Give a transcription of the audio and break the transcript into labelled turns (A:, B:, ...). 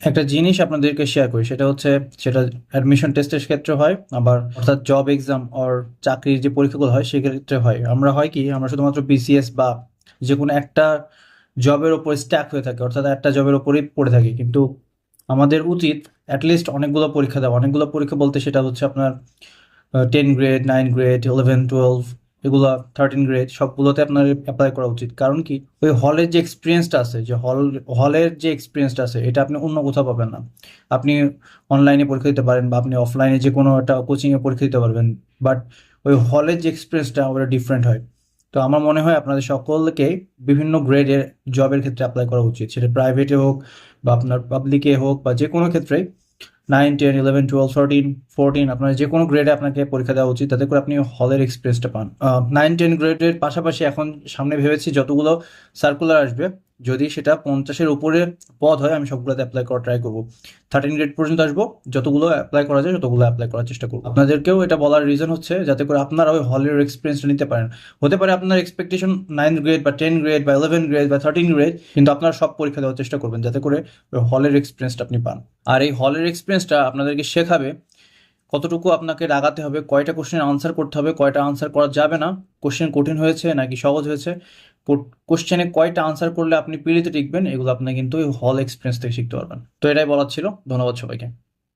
A: একটা জিনিস আপনাদেরকে শেয়ার করি, সেটা হচ্ছে সেটা অ্যাডমিশন টেস্টের ক্ষেত্রে হয়, আবার অর্থাৎ জব এক্সাম অর চাকরির যে পরীক্ষাগুলো হয়, সেক্ষেত্রে হয়। আমরা হয় কি, আমরা শুধুমাত্র বিসিএস বা যে কোনো একটা জবের ওপর স্ট্যাক হয়ে থাকে, অর্থাৎ একটা জবের ওপরেই পড়ে থাকি। কিন্তু আমাদের উচিত অ্যাটলিস্ট অনেকগুলো পরীক্ষা দেওয়া। অনেকগুলো পরীক্ষা বলতে সেটা হচ্ছে আপনার ten grade nine grade eleven twelve এগুলো থার্টিন গ্রেড সবগুলোতে আপনার অ্যাপ্লাই করা উচিত। কারণ কি? ওই হলের যে এক্সপিরিয়েন্সটা আছে, যে হল হলের যে এক্সপিরিয়েন্সটা আছে, এটা আপনি অন্য কোথাও পাবেন না। আপনি অনলাইনে পরীক্ষা দিতে পারেন বা আপনি অফলাইনে যে কোনো একটা কোচিংয়ে পরীক্ষা দিতে পারবেন। বাট ওই হলের যে এক্সপিরিয়েন্সটা ওটা ডিফারেন্ট হয়। তো আমার মনে হয় আপনাদের সকলকে বিভিন্ন গ্রেডের জবের ক্ষেত্রে অ্যাপ্লাই করা উচিত। সেটা প্রাইভেটে হোক বা আপনার পাবলিকে হোক বা যে কোনো ক্ষেত্রেই। Nine ten eleven twelve thirteen fourteen আপনার যে কোনো গ্রেডে আপনাকে পরীক্ষা দেওয়া উচিত, তাতে করে আপনি হলের এক্সপিরিয়েন্সটা পান। নাইন টেন গ্রেডের পাশাপাশি এখন সামনে ভেবেছি যতগুলো সার্কুলার আসবে যদি সেটা পঞ্চাশের উপরে পদ হয়, আমি সবগুলোতে অ্যাপ্লাই করার ট্রাই করব। থার্টিন গ্রেড পর্যন্ত আসব, যতগুলো অ্যাপ্লাই করা যায় ততগুলো অ্যাপ্লাই করার চেষ্টা করব। আপনাদেরকেও এটা বলার রিজন হচ্ছে, যাতে করে আপনারা ওই হলের এক্সপিরিয়েন্সটা নিতে পারেন। হতে পারে আপনার এক্সপেকটেশন নাইন গ্রেড বা টেন গ্রেড বা ইলেভেন গ্রেড বা থার্টিন গ্রেড কিন্তু আপনারা সব পরীক্ষা দেওয়ার চেষ্টা করবেন, যাতে করে ওই হলের এক্সপিরিয়েন্সটা আপনি পান। আর এই হলের এক্সপিরিয়েন্সটা আপনাদেরকে শেখাবে কতটুকু আপনাকে রাগাতে হবে, কয়টা কোশ্চেন আনসার করতে হবে, কয়টা আনসার করা যাবে না কোশ্চেন কঠিন হয়েছে নাকি সহজ হয়েছে কোশ্চেনে কয়টা আনসার করলে আপনি পিড়িতে টিকবেন, এগুলো আপনি কিন্তু হল এক্সপিরিয়েন্স থেকে শিখতে পারবেন। তো এটাই বলার ছিল, ধন্যবাদ সবাইকে।